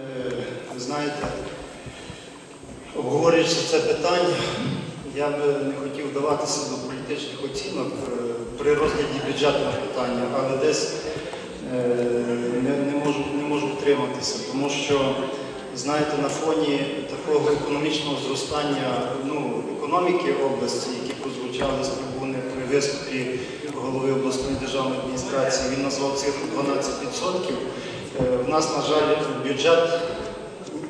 Е, Ви знаєте, обговорюючи це питання, я би не хотів вдаватися до політичних оцінок е, при розгляді бюджетного питання, але десь е, не, не, можу, не можу втриматися, тому що, знаєте, на фоні такого економічного зростання ну, економіки області, які прозвучали з трибуни при виступі голови обласної державної адміністрації, він назвав цифру 12%. Е, В нас, на жаль, бюджет,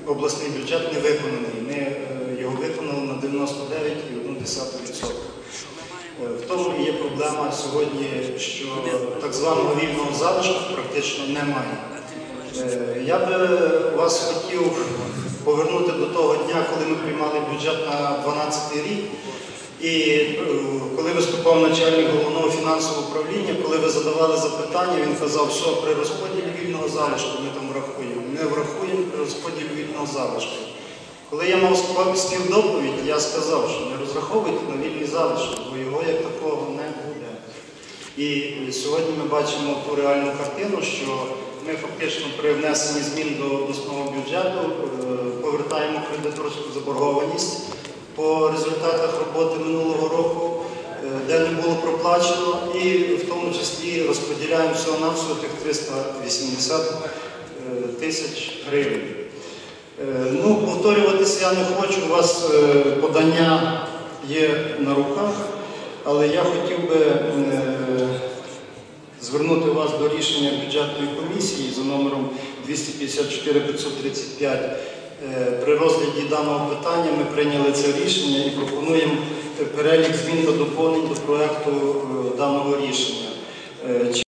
обласний бюджет не виконаний. Ми е, його виконали на 99,1%. Е, В тому є проблема сьогодні, що так званого вільного залишку практично немає. Я би вас хотів повернути до того дня, коли ми приймали бюджет на 2012 рік. І коли виступав начальник головного фінансового управління, коли ви задавали запитання, він казав, що при розподілі вільного залишку ми там врахуємо. Ми врахуємо при розподілі вільного залишку. Коли я мав співдоповідь, я сказав, що не розраховуйте на вільний залишок, бо його як такого не буде. І сьогодні ми бачимо ту реальну картину, що ми фактично при внесенні змін до обласного бюджету е, повертаємо кредиторську заборгованість по результатах роботи минулого року, де не було проплачено, і в тому числі розподіляємо всього-навсього тих 380 е, тисяч гривень. Е, Ну, повторюватися я не хочу, у вас е, подання є на руках, але я хотів би звернути вас до рішення бюджетної комісії за номером 254-535. Е, При розгляді даного питання ми прийняли це рішення і пропонуємо е, перелік змін та доповнень до проєкту е, даного рішення. Е,